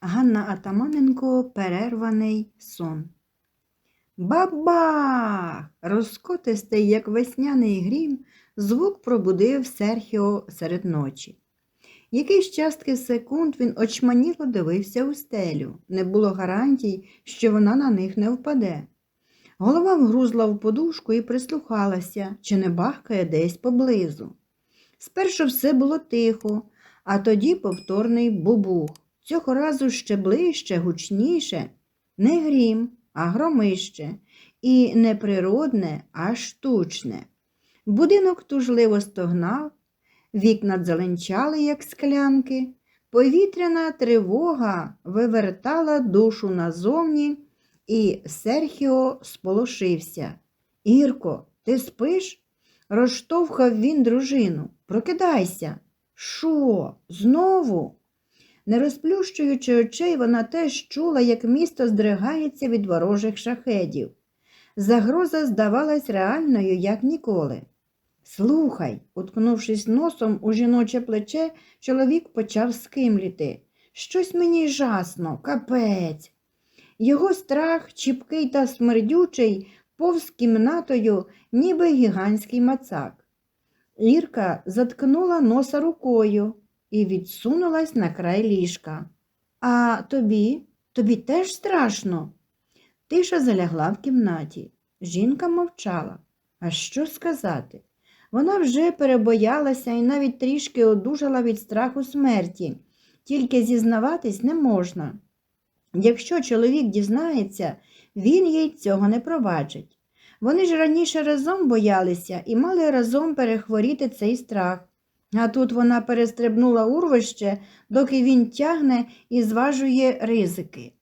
Ганна Атаманенко перерваний сон. Бабах! Розкотистий, як весняний грім, звук пробудив Серхіо серед ночі. Якийсь частки секунд він очманіло дивився у стелю. Не було гарантій, що вона на них не впаде. Голова вгрузла в подушку і прислухалася, чи не бахкає десь поблизу. Спершу все було тихо, а тоді повторний бубух. Цього разу ще ближче, гучніше, не грім, а громище, і не природне, а штучне. Будинок тужливо стогнав, вікна дзеленчали, як склянки, повітряна тривога вивертала душу назовні, і Серхіо сполошився. Ірко, ти спиш? Розштовхав він дружину. Прокидайся. Що? Знову? Не розплющуючи очей, вона теж чула, як місто здригається від ворожих шахедів. Загроза здавалась реальною, як ніколи. Слухай, уткнувшись носом у жіноче плече, чоловік почав скимліти. Щось мені жасно, капець. Його страх, чіпкий та смердючий, повз кімнатою, ніби гігантський мацак. Ірка заткнула носа рукою і відсунулась на край ліжка. А тобі? Тобі теж страшно? Тиша залягла в кімнаті. Жінка мовчала. А що сказати? Вона вже перебоялася і навіть трішки одужала від страху смерті, тільки зізнаватись не можна. Якщо чоловік дізнається, він їй цього не пробачить. Вони ж раніше разом боялися і мали разом перехворіти цей страх. А тут вона перестрибнула урвище, доки він тягне і зважує ризики.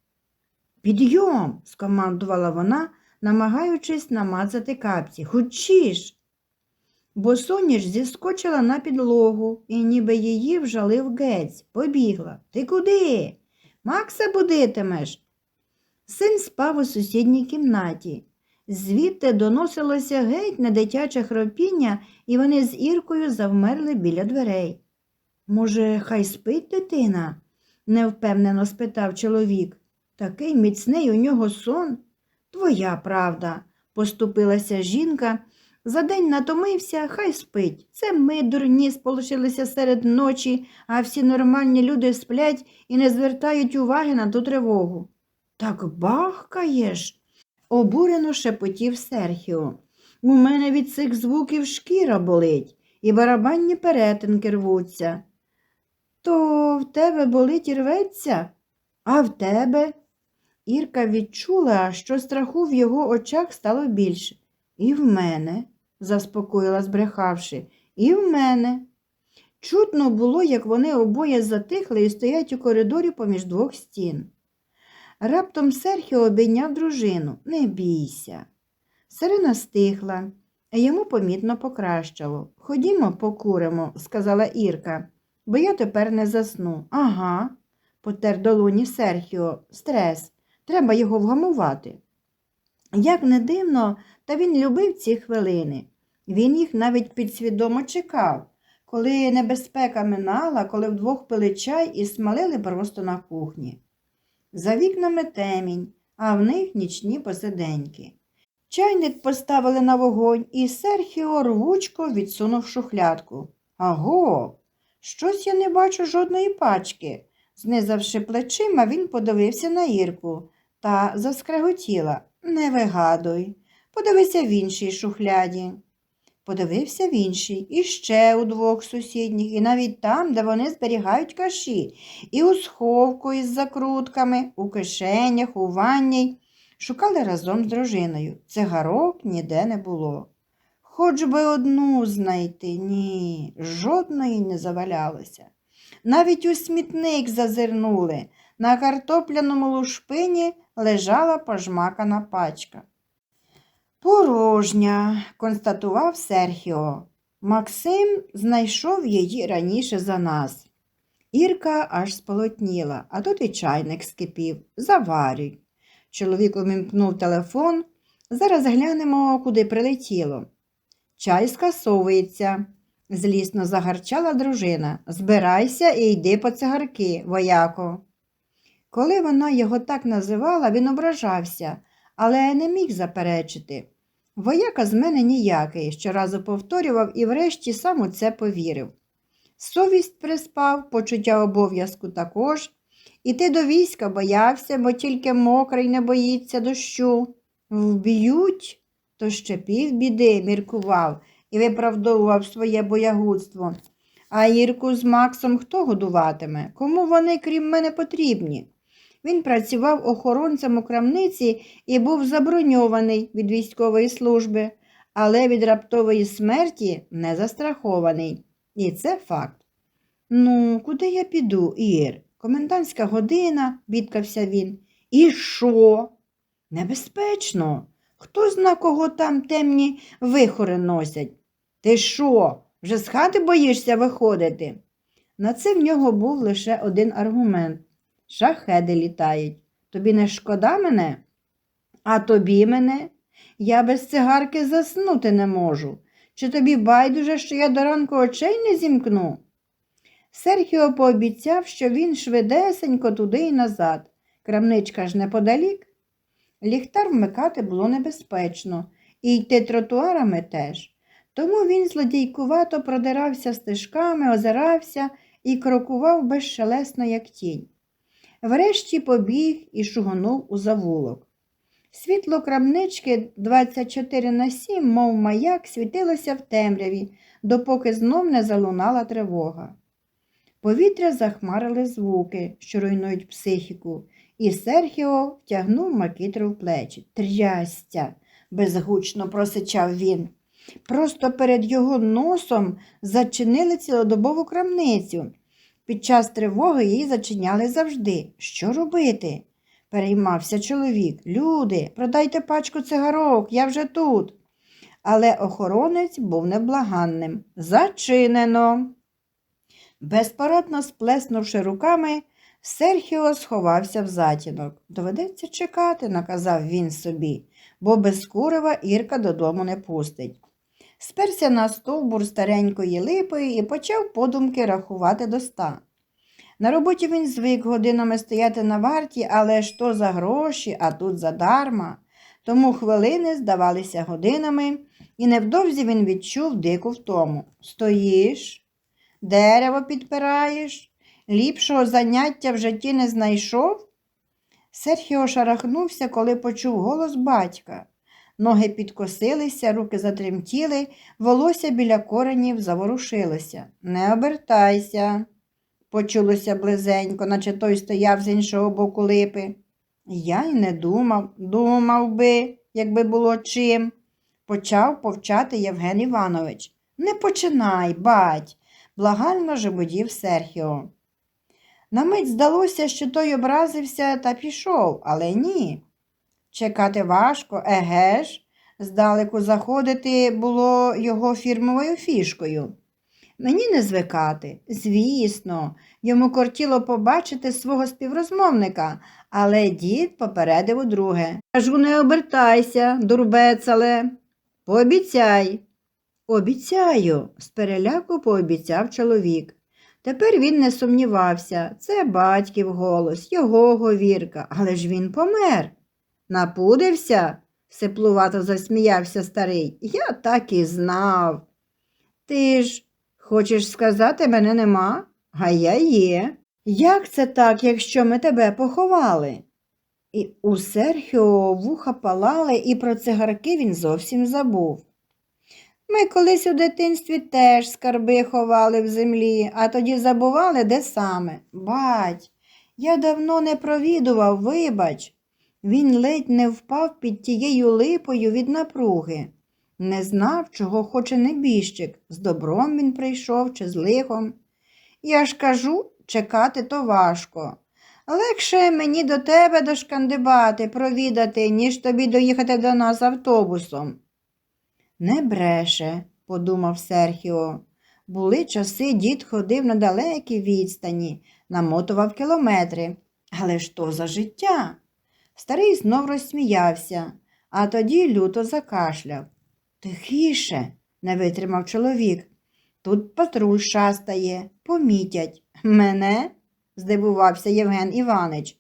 Підйом, скомандувала вона, намагаючись намацати капці. Хучіш. Бо соняш зіскочила на підлогу і ніби її вжалив гець, побігла. Ти куди? Макса будитимеш. Син спав у сусідній кімнаті. Звідти доносилося геть на дитяче хропіння, і вони з Іркою завмерли біля дверей. Може, хай спить дитина? невпевнено спитав чоловік. Такий міцний у нього сон. Твоя правда, поступилася жінка. За день натомився, хай спить. Це ми, дурні, сполучилися серед ночі, а всі нормальні люди сплять і не звертають уваги на ту тривогу. Так бахкаєш, обурено шепотів Серхіо. У мене від цих звуків шкіра болить, і барабанні перетинки рвуться. То в тебе болить і рветься, а в тебе? Ірка відчула, що страху в його очах стало більше. І в мене, заспокоїла, збрехавши, і в мене. Чутно було, як вони обоє затихли і стоять у коридорі поміж двох стін. Раптом Серхіо обійняв дружину. Не бійся. Сирена стихла, йому помітно покращало. Ходімо, покуримо, сказала Ірка, бо я тепер не засну. Ага, потер долоні Серхіо. Стрес. Треба його вгамувати. Як не дивно, та він любив ці хвилини. Він їх навіть підсвідомо чекав, коли небезпека минала, коли вдвох пили чай і смалили просто на кухні. За вікнами темінь, а в них нічні посиденьки. Чайник поставили на вогонь, і Серхіо рвучко відсунув шухлядку. Аго, щось я не бачу жодної пачки. Знизавши плечима, він подивився на Ірку та заскреготіла. Не вигадуй. Подивися в іншій шухляді. Подивився в іншій, і ще у двох сусідніх, і навіть там, де вони зберігають каші, і у сховку із закрутками, у кишенях, у ванній. Шукали разом з дружиною. Цигарок ніде не було. Хоч би одну знайти, ні, жодної не завалялося. Навіть у смітник зазирнули. На картопляному лушпині лежала пожмакана пачка. Порожня, констатував Серхіо. Максим знайшов її раніше за нас. Ірка аж сполотніла, а тут і чайник скипів. Заварюй. Чоловік умімкнув телефон. Зараз глянемо, куди прилетіло. Чай скасовується, злісно загарчала дружина. Збирайся і йди по цигарки, вояко. Коли вона його так називала, він ображався, але не міг заперечити. Вояка з мене ніякий, щоразу повторював і врешті сам у це повірив. Совість приспав, почуття обов'язку також. Іти до війська боявся, бо тільки мокрий не боїться дощу. Вб'ють, то ще півбіди міркував і виправдовував своє боягудство. А Ірку з Максом хто годуватиме? Кому вони, крім мене, потрібні? Він працював охоронцем у крамниці і був заброньований від військової служби, але від раптової смерті не застрахований. І це факт. Ну, куди я піду, Ір? Комендантська година, бідкався він. І що? Небезпечно. Хто зна, кого там темні вихори носять? Ти що, вже з хати боїшся виходити? На це в нього був лише один аргумент. Шахеди літають. Тобі не шкода мене? А тобі мене? Я без цигарки заснути не можу. Чи тобі байдуже, що я до ранку очей не зімкну? Серхіо пообіцяв, що він швидесенько туди й назад. Крамничка ж неподалік. Ліхтар вмикати було небезпечно, і йти тротуарами теж. Тому він злодійкувато продирався стежками, озирався і крокував безшелесно, як тінь. Врешті побіг і шугонув у завулок. Світло крамнички 24 на 7, мов маяк, світилося в темряві, допоки знов не залунала тривога. Повітря захмарили звуки, що руйнують психіку, і Серхіо втягнув макітру в плечі. Трястя, безгучно просичав він. Просто перед його носом зачинили цілодобову крамницю. Під час тривоги її зачиняли завжди. Що робити? переймався чоловік. Люди, продайте пачку цигарок, я вже тут. Але охоронець був неблаганним. Зачинено. Безпорадно сплеснувши руками, Серхіо сховався в затінок. Доведеться чекати, наказав він собі, бо без курева Ірка додому не пустить. Сперся на стовбур старенької липи і почав подумки рахувати до ста. На роботі він звик годинами стояти на варті, але то за гроші, а тут задарма. Тому хвилини здавалися годинами, і невдовзі він відчув дику втому. Стоїш, дерево підпираєш, ліпшого заняття в житті не знайшов. Серхіо шарахнувся, коли почув голос батька. Ноги підкосилися, руки затремтіли, волосся біля коренів заворушилося. Не обертайся, почулося близенько, наче той стояв з іншого боку липи. Я й не думав, думав би, якби було чим, почав повчати Євген Іванович. Не починай, бать, благально жебудів Серхіо. На мить здалося, що той образився та пішов, але ні. Чекати важко, еге ж, здалеку заходити було його фірмовою фішкою. Мені не звикати, звісно, йому кортіло побачити свого співрозмовника, але дід попередив удруге. Кажу, не обертайся, дурбецале. Пообіцяй. Обіцяю, з переляку пообіцяв чоловік. Тепер він не сумнівався, це батьків голос, його говірка, але ж він помер. Напудився? сиплувато засміявся старий. Я так і знав. Ти ж хочеш сказати, мене нема, а я є. Як це так, якщо ми тебе поховали? І у Серхіо вуха палали, і про цигарки він зовсім забув. Ми колись у дитинстві теж скарби ховали в землі, а тоді забували, де саме. Бать, я давно не провідував, вибач. Він ледь не впав під тією липою від напруги. Не знав, чого хоче небіжчик, з добром він прийшов чи з лихом. Я ж кажу, чекати то важко. Легше мені до тебе дошкандибати, провідати, ніж тобі доїхати до нас автобусом. Не бреше, подумав Серхіо. Були часи, дід ходив на далекі відстані, намотував кілометри. Але ж то за життя? Старий знов розсміявся, а тоді люто закашляв. Тихіше, не витримав чоловік. Тут патруль шастає, помітять. Мене? здивувався Євген Іванич.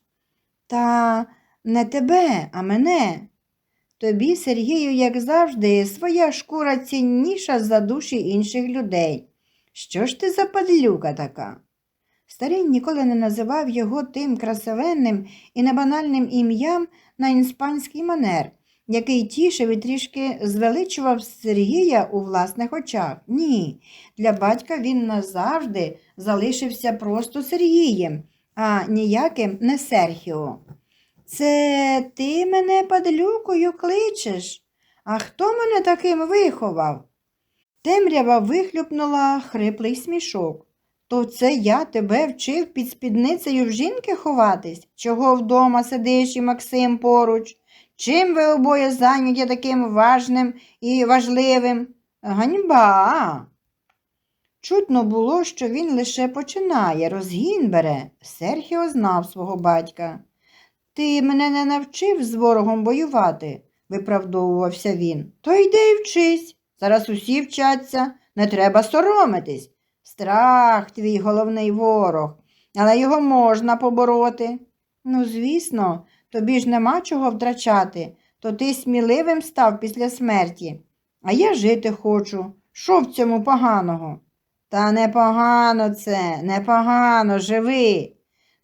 Та не тебе, а мене. Тобі, Сергію, як завжди, своя шкура цінніша за душі інших людей. Що ж ти за падлюка така? Старий ніколи не називав його тим красивенним і небанальним ім'ям на іспанський манер, який тішив і трішки звеличував Сергія у власних очах. Ні, для батька він назавжди залишився просто Сергієм, а ніяким не Серхіо. Це ти мене падлюкою кличеш? А хто мене таким виховав? Темрява вихлюпнула хриплий смішок. То це я тебе вчив під спідницею в жінки ховатись, чого вдома сидиш і Максим поруч? Чим ви обоє зайняті таким важним і важливим? Ганьба. Чутно було, що він лише починає, розгін бере. Серхіо знав свого батька. Ти мене не навчив з ворогом воювати, виправдовувався він. То йди й вчись. Зараз усі вчаться, не треба соромитись. Страх твій головний ворог, але його можна побороти. Ну, звісно, тобі ж нема чого втрачати, то ти сміливим став після смерті. А я жити хочу. Що в цьому поганого? Та непогано це, непогано, живи.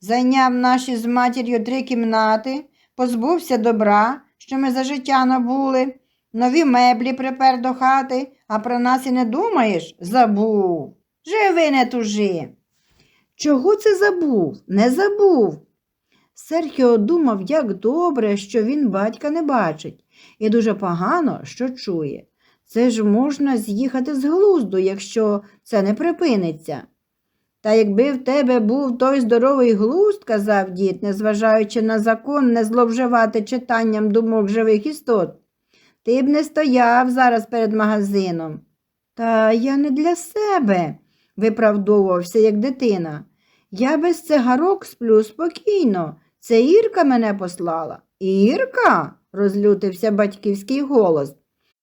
Зайняв наші з матір'ю три кімнати, позбувся добра, що ми за життя набули, нові меблі припер до хати, а про нас і не думаєш? Забув. Живи, не тужи. Чого це забув? Не забув. Серхіо думав, як добре, що він батька не бачить, і дуже погано, що чує. Це ж можна з'їхати з глузду, якщо це не припиниться. Та якби в тебе був той здоровий глузд, казав дід, незважаючи на закон не зловживати читанням думок живих істот, ти б не стояв зараз перед магазином. Та я не для себе, виправдовувався, як дитина. Я без цигарок сплю спокійно. Це Ірка мене послала. Ірка? розлютився батьківський голос.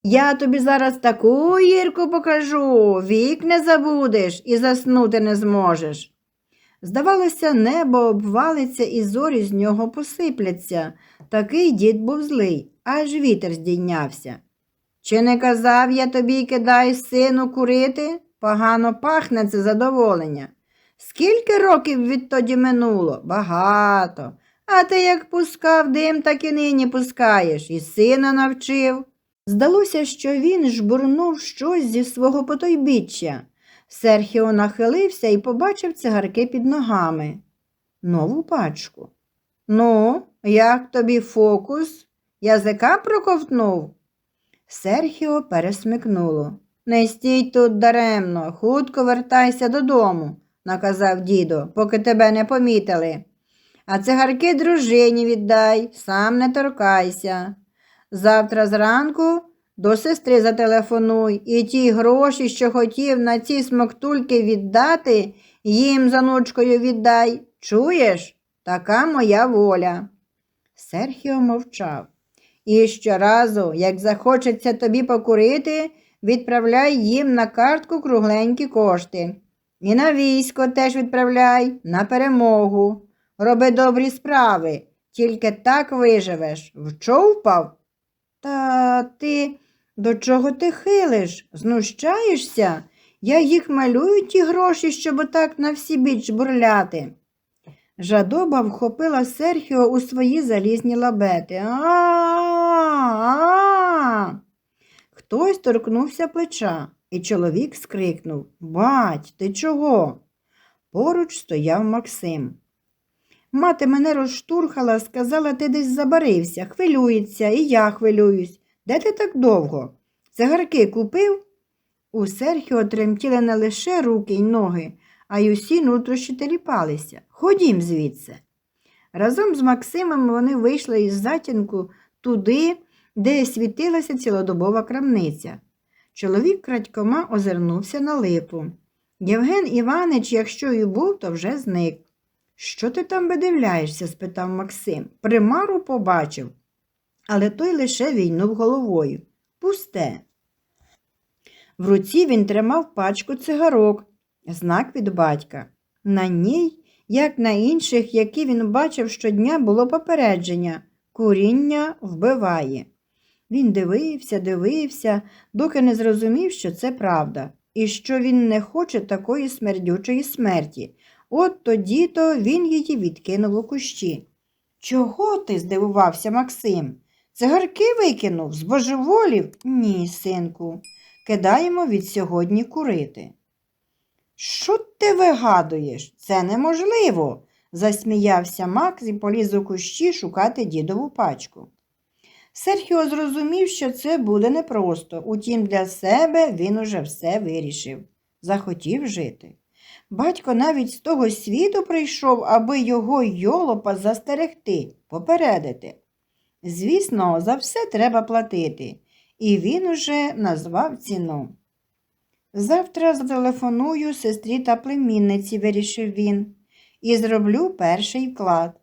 Я тобі зараз таку Ірку покажу, вік не забудеш і заснути не зможеш. Здавалося, небо обвалиться і зорі з нього посипляться. Такий дід був злий, аж вітер здійнявся. Чи не казав я тобі кидай сину курити? Погано пахне це задоволення. Скільки років відтоді минуло? Багато. А ти як пускав дим, так і нині пускаєш, і сина навчив. Здалося, що він жбурнув щось зі свого потойбіччя. Серхіо нахилився і побачив цигарки під ногами. Нову пачку. Ну, як тобі фокус? Язика проковтнув? Серхіо пересмикнуло. Не стій тут даремно, хутко вертайся додому, наказав дідо, поки тебе не помітили. А цигарки дружині віддай, сам не торкайся. Завтра зранку до сестри зателефонуй і ті гроші, що хотів на ці смоктульки віддати, їм за нучкою віддай. Чуєш? Така моя воля. Серхіо мовчав. І щоразу, як захочеться тобі покурити, відправляй їм на картку кругленькі кошти. І на військо теж відправляй, на перемогу. Роби добрі справи, тільки так виживеш. Вчовпав? Та ти до чого ти хилиш? Знущаєшся? Я їх малюю ті гроші, щоб отак на всі біч бурляти. Жадоба вхопила Серхіо у свої залізні лабети. А-а-а! Хтось торкнувся плеча, і чоловік скрикнув Бать, ти чого? Поруч стояв Максим. Мати мене розштурхала, сказала, ти десь забарився, хвилюється, і я хвилююсь. Де ти так довго? Цигарки купив? У Серхіо тремтіли не лише руки й ноги, а й усі нутрощі теліпалися. Ходім звідси. Разом з Максимом вони вийшли із затінку туди, де світилася цілодобова крамниця. Чоловік крадькома озирнувся на липу. Євген Іванич, якщо і був, то вже зник. Що ти там видивляєшся? спитав Максим. Примару побачив. Але той лише війнув головою. Пусте. В руці він тримав пачку цигарок, знак від батька. На ній Як на інших, які він бачив щодня, було попередження куріння вбиває. Він дивився, дивився, доки не зрозумів, що це правда, і що він не хоче такої смердючої смерті. От тоді то він її відкинув у кущі. Чого ти? здивувався Максим. Цигарки викинув, збожеволів? Ні, синку. Кидаємо від сьогодні курити. Що ти вигадуєш? Це неможливо, засміявся Макс і поліз у кущі шукати дідову пачку. Серхіо зрозумів, що це буде непросто, утім для себе він уже все вирішив. Захотів жити. Батько навіть з того світу прийшов, аби його йолопа застерегти, попередити. Звісно, за все треба платити, і він уже назвав ціну. Завтра зателефоную сестрі та племінниці, вирішив він, і зроблю перший вклад,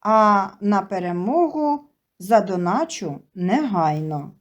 а на перемогу задоначу негайно.